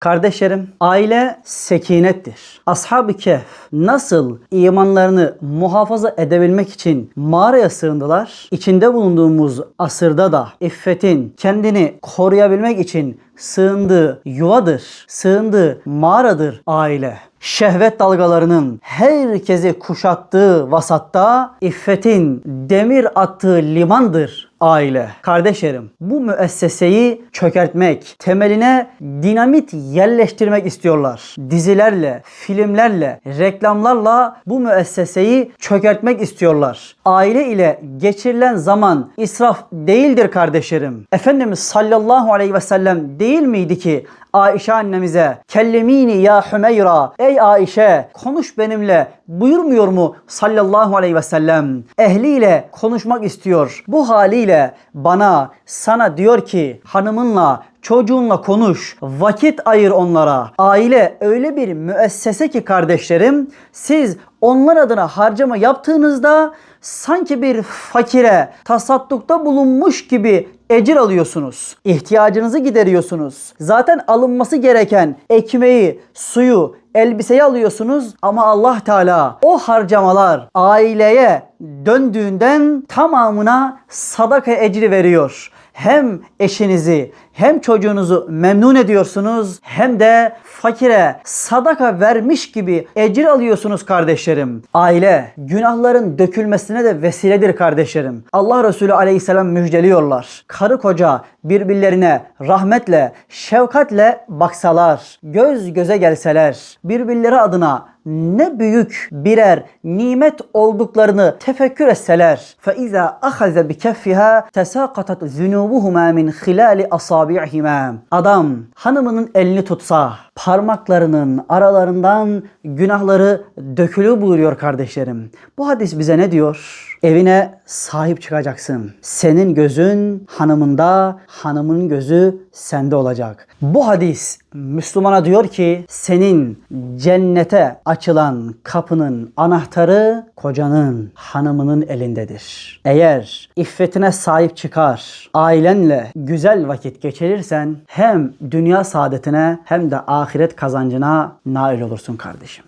Kardeşlerim, aile sekinettir. Ashab-ı Kehf nasıl imanlarını muhafaza edebilmek için mağaraya sığındılar? İçinde bulunduğumuz asırda da iffetin kendini koruyabilmek için sığındığı yuvadır, sığındığı mağaradır aile. Şehvet dalgalarının herkesi kuşattığı vasatta iffetin demir attığı limandır aile. Kardeşlerim bu müesseseyi çökertmek, temeline dinamit yerleştirmek istiyorlar. Dizilerle, filmlerle, reklamlarla bu müesseseyi çökertmek istiyorlar. Aile ile geçirilen zaman israf değildir kardeşlerim. Efendimiz sallallahu aleyhi ve sellem değil miydi ki Ayşe annemize kellemini ya Hümeyra ey Ayşe konuş benimle buyurmuyor mu sallallahu aleyhi ve sellem ehliyle konuşmak istiyor. Bu haliyle bana sana diyor ki hanımınla çocuğunla konuş, vakit ayır onlara. Aile öyle bir müessese ki kardeşlerim, siz onlar adına harcama yaptığınızda sanki bir fakire tasaddukta bulunmuş gibi ecir alıyorsunuz. İhtiyacınızı gideriyorsunuz. Zaten alınması gereken ekmeği, suyu, elbiseyi alıyorsunuz ama Allah Teala o harcamalar aileye döndüğünden tamamına sadaka ecri veriyor. Hem eşinizi hem çocuğunuzu memnun ediyorsunuz hem de fakire sadaka vermiş gibi ecir alıyorsunuz kardeşlerim. Aile günahların dökülmesine de vesiledir kardeşlerim. Allah Resulü aleyhisselam müjdeliyorlar. Karı koca birbirlerine rahmetle, şefkatle baksalar, göz göze gelseler, birbirleri adına ne büyük birer nimet olduklarını tefekkür etseler فَاِذَا أَخَذَ بِكَفِّهَا تَسَاقَطَتْ ذُنُوبُهُمَا مِنْ خِلَالِ أَصَابِعِهِمَا Adam hanımının elini tutsa parmaklarının aralarından günahları dökülü buyuruyor kardeşlerim. Bu hadis bize ne diyor? Evine sahip çıkacaksın. Senin gözün hanımında, hanımın gözü sende olacak. Bu hadis Müslümana diyor ki senin cennete açılan kapının anahtarı kocanın, hanımının elindedir. Eğer iffetine sahip çıkar, ailenle güzel vakit geçirirsen hem dünya saadetine hem de ahiret kazancına nail olursun kardeşim.